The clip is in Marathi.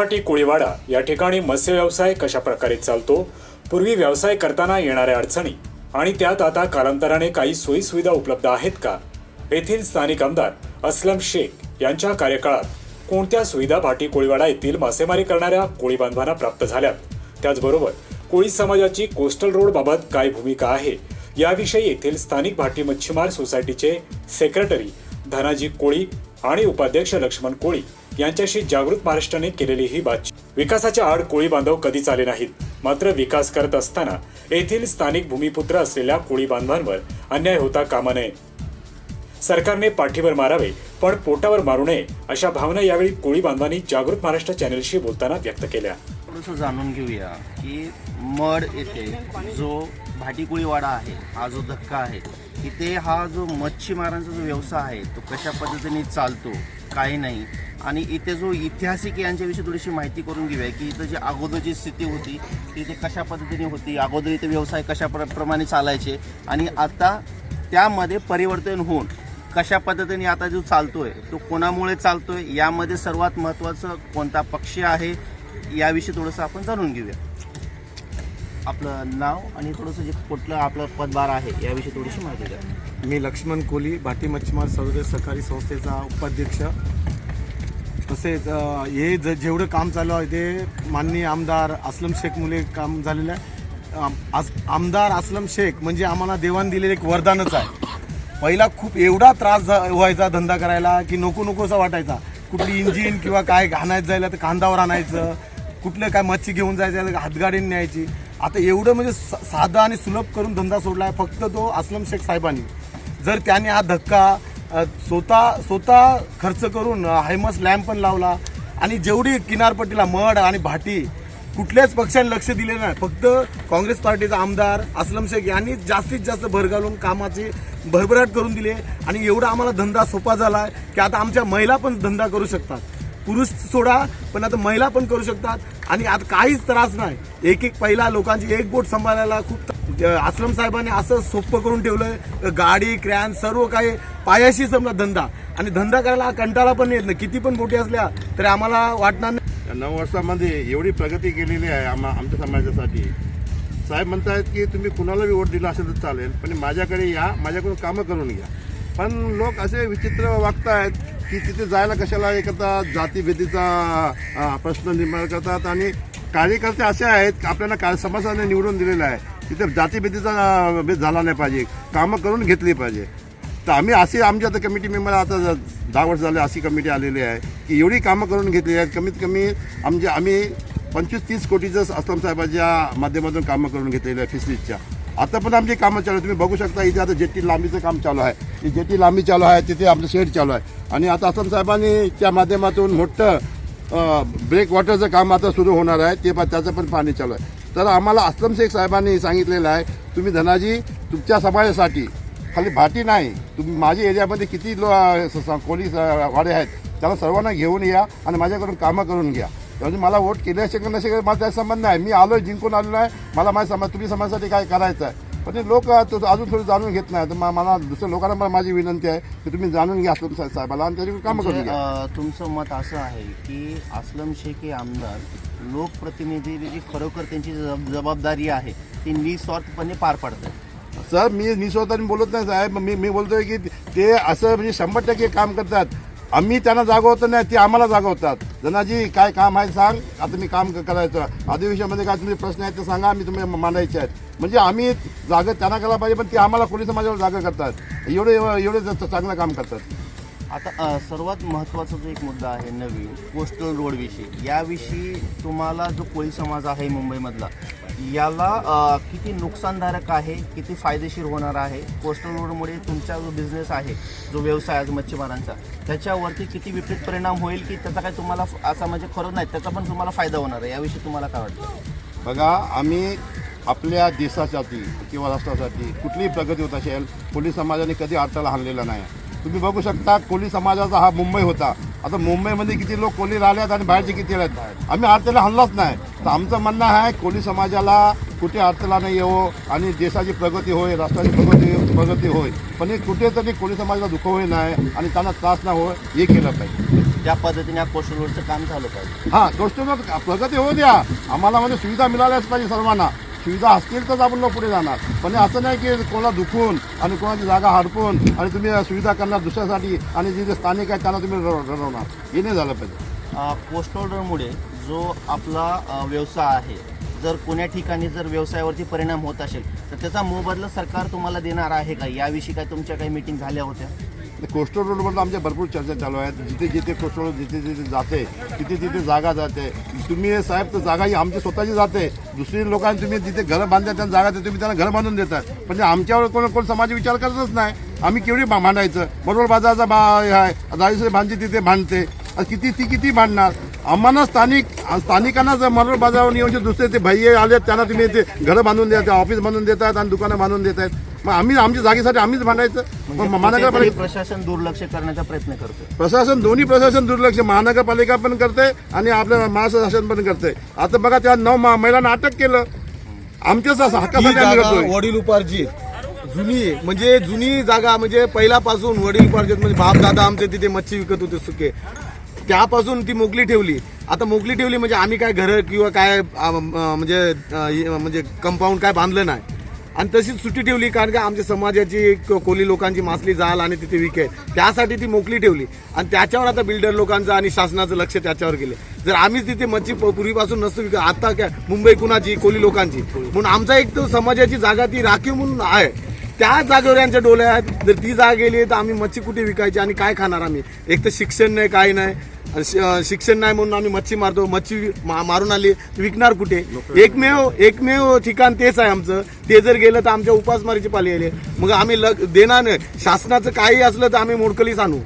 भाटी कोळीवाडा या ठिकाणी मत्स्य व्यवसाय कशा प्रकारे चालतो? पूर्वी व्यवसाय करताना येणाऱ्या अडचणी आणि त्यात आता कालांतराने काही सोयीसुविधा उपलब्ध आहेत का? येथील स्थानिक आमदार असलम शेख यांच्या कार्यकाळात कोणत्या सुविधा भाटी कोळीवाडा येथील मासेमारी करणाऱ्या कोळी बांधवांना प्राप्त झाल्यात? त्याचबरोबर कोळी समाजाची कोस्टल रोड बाबत काय भूमिका आहे? याविषयी येथील स्थानिक भाटी मच्छीमार सोसायटीचे सेक्रेटरी धनाजी कोळी आणि उपाध्यक्ष लक्ष्मण कोळी यांच्याशी जागृत महाराष्ट्राने केलेली ही बातचीत. विकासाच्या आड कोळी बांधव कधीच आले नाहीत. मात्र विकास करत असताना येथील स्थानिक भूमिपुत्र असलेल्या कोळी बांधवांवर अन्याय होता कामा नये. सरकारने पाठीवर मारावे पण पोटावर मारू नये अशा भावना यावेळी कोळी बांधवांनी जागृत महाराष्ट्र चॅनलशी बोलताना व्यक्त केल्या. थोडंसं जाणून घेऊया की मड येथे जो भाटीकुळीवाडा आहे हा जो धक्का आहे इथे हा जो मच्छीमारांचा जो व्यवसाय आहे तो कशा पद्धतीने चालतो? काही नाही. आणि इथे जो ऐतिहासिक यांच्याविषयी थोडीशी माहिती करून घेऊया की इथं जी अगोदरची स्थिती होती ती इथे कशा पद्धतीने होती अगोदर इथे व्यवसाय कशा प्र प्रमाणे चालायचे आणि आता त्यामध्ये परिवर्तन होऊन कशा पद्धतीने आता जो चालतोय तो कोणामुळे चालतोय यामध्ये सर्वात महत्त्वाचं कोणता पक्ष आहे याविषयी थोडंसं आपण जाणून घेऊया. आपलं नाव आणि थोडंसं जे कुठलं आपलं पदभार आहे याविषयी थोडीशी माहिती द्या. मी लक्ष्मण कोली भाटी मच्छीमार सर्वोदय सहकारी संस्थेचा उपाध्यक्ष. तसेच अ, हे ज जेवढं काम चालू आहे ते माननीय आमदार असलम शेख मुले काम झालेलं आहे. आम- आस- आमदार असलम शेख म्हणजे आम्हाला देवान दिलेलं एक वरदानच आहे. पहिला खूप एवढा त्रास झा- व्हायचा धंदा करायला की नको नकोसा वाटायचा. कुठली इंजिन किंवा काय घाणायचं जायला तर कांदावर आणायचं कुठलं काय मच्छी घेऊन जायचं तर हातगाडीने न्यायची. आता एवढं म्हणजे सा- साधा आणि सुलभ करून धंदा सोडला आहे फक्त तो असलम शेख साहेबांनी. जर त्याने हा धक्का स्वतः स्वतः खर्च करून हायमस लॅम्प पण लावला आणि जेवढी किनारपट्टीला मड आणि भाटी कुठल्याच पक्षाने लक्ष दिले नाही फक्त काँग्रेस पार्टीचा आमदार असलम शेख यांनी जास्तीत जास्त भर घालून कामाची भरभराट करून दिले आणि एवढा आम्हाला धंदा सोपा झाला आहे की आता आमच्या महिला पण धंदा करू शकतात. पुरुष सोडा पण आता महिला पण करू शकतात. आणि आता काहीच त्रास नाही. एक एक पहिला लोकांची एक बोट सांभाळायला खूप आश्रम साहेबांनी असं सोपं करून ठेवलंय. गाडी क्रॅन सर्व काही पायाशी समजा धंदा. आणि धंदा करायला कंटाळा पण येत नाही. किती पण बोटी असल्या तरी आम्हाला वाटणार नाही. नऊ वर्षामध्ये एवढी प्रगती केलेली आहे आम्हा आमच्या समाजासाठी. साहेब म्हणतायत की तुम्ही कुणाला बी वोट दिला असेल तर चालेल पण माझ्याकडे या माझ्याकडून कामं करून घ्या. पण लोक असे विचित्र वागतायत की तिथे जायला कशाला हे करतात? जातीभेदीचा प्रश्न निर्माण करतात. आणि कार्यकर्ते असे आहेत की आपल्याला काय समाजाने निवडून दिलेलं आहे तिथे जातीभेदीचा भेद झाला नाही पाहिजे. कामं करून घेतली पाहिजे. तर आम्ही अशी आमची आता कमिटी मेंबर आता दहा वर्ष झाले अशी कमिटी आलेली आहे की एवढी कामं करून घेतली आहेत. कमीत कमी आमचे आम्ही पंचवीस तीस कोटीचं असलम साहेबाच्या माध्यमातून कामं करून घेतलेली आहे फिसलीजच्या आता पण आमची कामं चालू आहे तुम्ही बघू शकता इथे आता जेटी लांबीचं काम चालू आहे. ही जेटी लांबी चालू आहे तिथे आमचं शेड चालू आहे. आणि आता आसाम साहेबांनी त्या माध्यमातून मोठं ब्रेक वॉटरचं काम आता सुरू होणार आहे. ते पण त्याचं पण पाणी चालू आहे. तर आम्हाला असलम शेख साहेबांनी सांगितलेलं आहे तुम्ही धनाजी तुमच्या समाजासाठी खाली भाटी नाही. तुम्ही माझ्या एरियामध्ये किती लो कोणी स- वाडे आहेत त्याला सर्वांना घेऊन या आणि माझ्याकडून कामं करून घ्या. म्हणजे मला वोट केल्याशिवाय नसेल माझा त्याचा संबंध नाही. मी आलो जिंकून आलेलो आहे. मला माझ्या समाज तुम्ही समाजासाठी काय करायचं आहे? पण ते लोक अजून थोडं जाणून घेत नाही. तर मला दुसऱ्या लोकांना माझी विनंती आहे की तुम्ही जाणून घ्या असलम साहेब- साहेबाला आणि त्याची कामं करून म्हणजे, घ्या. तुमचं मत असं आहे की असलम शेख हे आमदार लोकप्रतिनिधी जी खरोखर त्यांची जब- जबाबदारी आहे ती निस्वार्थपणे पार पाडतात सर मी स्वतः बोलत नाही साहेब. मी मी बोलतोय की ते असं म्हणजे शंभर टक्के काम करतात. आम्ही त्यांना जागवतो नाही ते आम्हाला जागवतात. जनाजी काय काम आहे सांग. आता मी काम करायचं. अधिवेशनामध्ये काय तुमचे प्रश्न आहेत ते सांगा मी तुम्ही मांडायचे आहेत. म्हणजे आम्ही जागा त्यांना करायला पाहिजे पण ते आम्हाला पोलीस समाजावर जागा करतात. एवढे एवढे चांगलं काम करतात. आता सर्वात महत्त्वाचा जो एक मुद्दा आहे नवीन कोस्टल रोडविषयी. याविषयी तुम्हाला जो कोळी समाज आहे मुंबईमधला याला किती नुकसानदायक आहे किती फायदेशीर होणार आहे कोस्टल रोडमुळे तुमचा जो बिझनेस आहे जो व्यवसाय आहे मच्छीमारांचा त्याच्यावरती किती विपरीत परिणाम होईल की त्याचा काय तुम्हाला फ- असा म्हणजे खरं नाही त्याचा पण तुम्हाला फायदा होणार आहे याविषयी तुम्हाला काय वाटतं? बघा आम्ही आपल्या देशासाठी किंवा राष्ट्रासाठी कुठलीही प्रगती होत असेल कोळी समाजाने कधी अडथळा आणलेला नाही. तुम्ही बघू शकता कोळी समाजाचा हा मुंबई होता. आता मुंबईमध्ये किती लोक कोळी राहिल्यात आणि बाहेरचे किती आहेत आम्ही अडथळा आणलाच नाही. तर आमचं म्हणणं आहे कोळी समाजाला कुठे अडथळा नाही येवो आणि देशाची प्रगती होय राष्ट्राची प्रगती प्रगती होय. पण हे कुठेतरी कोळी समाजाला दुःख होई नाही आणि त्यांना त्रास ना होय हे केलं पाहिजे. त्या पद्धतीने कोस्टल काम झालं पाहिजे. हां गोष्ट प्रगती होऊ द्या. आम्हाला म्हणजे सुविधा मिळाल्याच पाहिजे सर्वांना. सुविधा असतील तर आपण लोक पुढे जाणार. पण हे असं नाही की कोणाला दुखून आणि कोणाची जागा हडपून आणि तुम्ही सुविधा करणार दुसऱ्यासाठी आणि जे जे स्थानिक आहेत त्यांना तुम्ही रवणार हे नाही झालं पाहिजे. रोडमुळे जो आपला व्यवसाय आहे. जर कोण्या ठिकाणी जर व्यवसायावरती परिणाम होत असेल तर त्याचा मोबदला सरकार तुम्हाला देणार आहे का? याविषयी काय तुमच्या काही मीटिंग झाल्या होत्या? कोस्टल रोडवर आमच्या भरपूर चर्चा चालू आहेत. जिथे जिथे कोस्टल रोड जिथे जिथे जाते तिथे तिथे जागा जाते. तुम्ही साहेब तर जागा ही आमची स्वतःची जाते. दुसरी लोकांनी तुम्ही जिथे घरं बांधतात त्यांना जागा देते तुम्ही त्यांना घर बांधून देतात. म्हणजे आमच्यावर कोण कोण समाज विचार करतच नाही. आम्ही केवढी मांडायचं बरोबर बाजाराचा बा आहे. राजेश्वरी भांडते तिथे भांडते. किती ती किती भांडणार? आम्हाला स्थानिक स्थानिकांना जर मनोर बाजारावर नियोजित दुसरे ते भैये आले त्यांना तुम्ही ते घरं बांधून देतात ऑफिस बांधून देतात आणि दुकानं बांधून देत आहेत. मग आम्ही आमच्या जागेसाठी आम्हीच भांडायचं. मग कुठेतरी महानगरपालिका प्रशासन दुर्लक्ष करण्याचा प्रयत्न करतो प्रशासन दोन्ही प्रशासन दुर्लक्ष महानगरपालिका पण करते आणि आपलं महाराष्ट्र शासन पण करते आता बघा त्या नऊ महिलांना अटक केलं. आमच्याच हक्कासाठी वडील उपार्जित. जुनी म्हणजे जुनी जागा म्हणजे पहिल्यापासून वडील उपार्जित म्हणजे बाप दादा आमचे तिथे मच्छी विकत होते सुके. त्यापासून ती मोकळी ठेवली. आता मोकळी ठेवली म्हणजे आम्ही काय घर किंवा काय म्हणजे म्हणजे कंपाऊंड काय बांधलं नाही. आणि तशीच सुट्टी ठेवली कारण का आमच्या समाजाची कोली लोकांची मासली जाल आणि तिथे विके त्यासाठी ती मोकळी ठेवली. आणि त्याच्यावर आता बिल्डर लोकांचं आणि शासनाचं लक्ष त्याच्यावर गेले. जर आम्हीच तिथे मच्छी प- पूर्वीपासून नसतो विकत आता काय मुंबई कुणाची कोली लोकांची. म्हणून आमचा एक तर समाजाची जागा ती राखीव म्हणून आहे. त्या जागेवर यांच्या डोल्या आहेत जर ती जागा गेली तर आम्ही मच्छी कुठे विकायची आणि काय खाणार आम्ही? एक तर शिक्षण नाही काय नाही. शिक्षण नाही म्हणून आम्ही मच्छी मारतो. मच्छी मा- मारून आली विकणार कुठे? एकमेव एकमेव ठिकाण तेच आहे आमचं. ते जर गेलं तर आमच्या उपासमारीची पाली आली. मग आम्ही लग देणार नाही. शासनाचं काही असलं तर आम्ही मोडकलीच आणू.